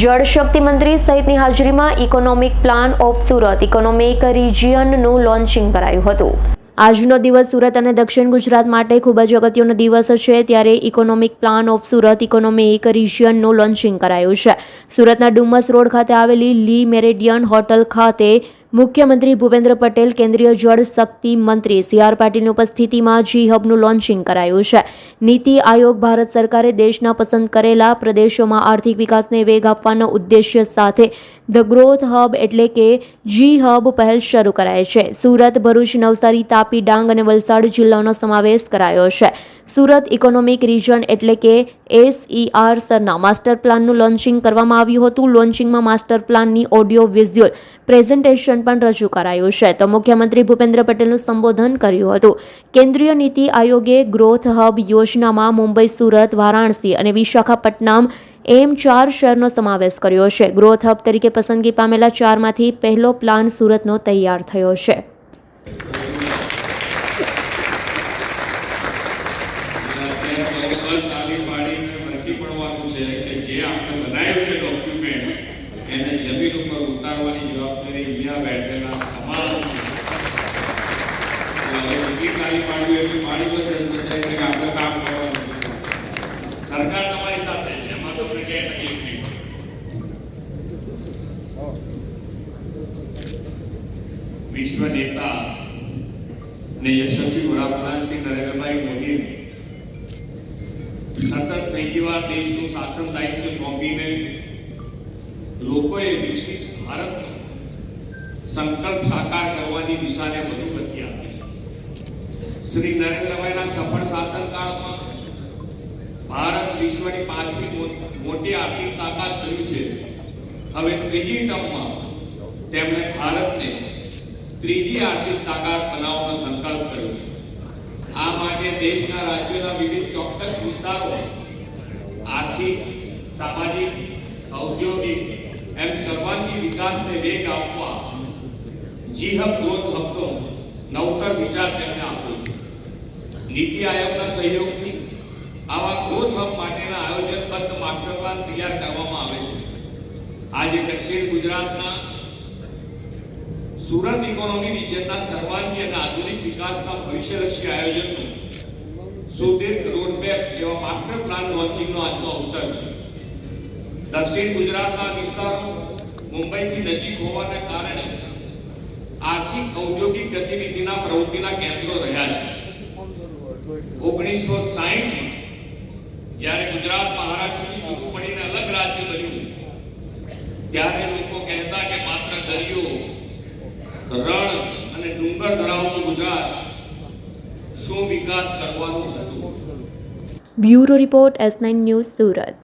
જળશક્તિ મંત્રી સહિતની હાજરીમાં economic plan of Surat, economic રિજિયનનું launching કરાયું હતું. આજનો દિવસ સુરત અને દક્ષિણ ગુજરાત માટે ખૂબ જ અગત્યનો દિવસ છે, ત્યારે economic plan of Surat, economic રિજિયનનું launching કરાયું છે. સુરતના ડુમસ રોડ ખાતે આવેલી લી મેરેડિયન હોટલ ખાતે મુખ્યમંત્રી ભૂપેન્દ્ર પટેલ, કેન્દ્રીય જળ શક્તિ મંત્રી સી આર પાટીલની ઉપસ્થિતિમાં જી હબનું લોન્ચિંગ કરાયું છે. નીતિ આયોગ ભારત સરકારે દેશના પસંદ કરેલા પ્રદેશોમાં આર્થિક વિકાસને વેગ આપવાના ઉદ્દેશ્ય સાથે ધ ગ્રોથ હબ એટલે કે જી હબ પહેલ શરૂ કરાય છે. સુરત, ભરૂચ, નવસારી, તાપી, ડાંગ અને વલસાડ જિલ્લાનો સમાવેશ કરાયો છે. સુરત ઇકોનોમિક રિજન એટલે કે એસઈઆર સરના માસ્ટર પ્લાનનું લોન્ચિંગ કરવામાં આવ્યું હતું. લોન્ચિંગમાં માસ્ટર પ્લાનની ઓડિયો વિઝ્યુઅલ પ્રેઝન્ટેશન પણ રજૂ કરાયું છે. તો મુખ્યમંત્રી ભૂપેન્દ્ર પટેલનું સંબોધન કર્યું હતું. કેન્દ્રીય નીતિ આયોગે ગ્રોથ હબ યોજનામાં મુંબઈ, સુરત, વારાણસી અને વિશાખાપટ્ટનમ એમ ચાર શહેરનો સમાવેશ કર્યો છે. ગ્રોથ હબ તરીકે પસંદગી પામેલા ચારમાંથી પહેલો પ્લાન સુરતનો તૈયાર થયો છે. અત્યારે બરોબર તાળી પાડીને વળગી પડવાનું છે કે જે આપણે બનાવ્યું છે ડોક્યુમેન્ટ એને જમીન ઉપર ઉતારવાની જવાબદારી અહીંયા બેઠેલા તમામ કેટલી પાડવી પાડી બધે બચાવીને કે આપણે કામ કરવાનું સરકાર તમારી સાથે છે, એમાં તમને ક્યાંય તકલીફ નહીં વિશ્વ નેતા અને યશસ્વી વડાપ્રધાન શ્રી નરેન્દ્રભાઈ મોદીને સતત ત્રીજી વાર દેશનું શાસન દાયિત્વ સોંપીને લોકોએ વિકસિત ભારતનો સંકલ્પ સાકાર કરવાની દિશાને વધુ ગતિ આપી છે. શ્રી નરેન્દ્રભાઈના સફળ શાસનકાળમાં ભારત વિશ્વની પાંચમી મોટી આર્થિક તાકાત બન્યું છે. હવે ત્રીજી ટર્મમાં તેમણે ભારતને ત્રીજી આર્થિક તાકાત બનાવવાનો સંકલ્પ કર્યો છે. આ માટે દેશના રાજ્યોના વિવિધ ચોક્કસ વિસ્તારો આર્થિક, સામાજિક, ઔદ્યોગિક એમ સર્વાંગી વિકાસને વેગ આપવા જીહબ ગ્રોથ હબનો નવતર વિચાર તેમને આપ્યો છે. નીતિ આયોગના સહયોગથી આવા ગ્રોથ હબ માટેના આયોજનબદ્ધ માસ્ટર પ્લાન તૈયાર કરવામાં આવે છે. આજે દક્ષિણ ગુજરાતના સુરત ઇકોનોમી રિજનના સર્વાંગી અને આધુનિક વિકાસના ભવિષ્યલક્ષી આયોજનનું સુદીર્ઘ રોડમેપ એવા માસ્ટર પ્લાન લોન્ચિંગનો આજનો અવસર છે. દક્ષિણ ગુજરાતના વિસ્તારો મુંબઈથી નજીક હોવાને કારણે આર્થિક ઔદ્યોગિક ગતિવિધિના પ્રવૃત્તિના કેન્દ્રો રહ્યા છે. ઓગણીસો સાહીઠમાં જ્યારે ગુજરાત મહારાષ્ટ્રથી જુદું પડીને અલગ રાજ્ય બન્યું, ત્યારે લોકો કહેતા કે માત્ર દરિયો, રણ અને ડુંગર ધરાવતું ગુજરાત શું વિકાસ કરવાનું હતું? Bureau report S nine news Surat.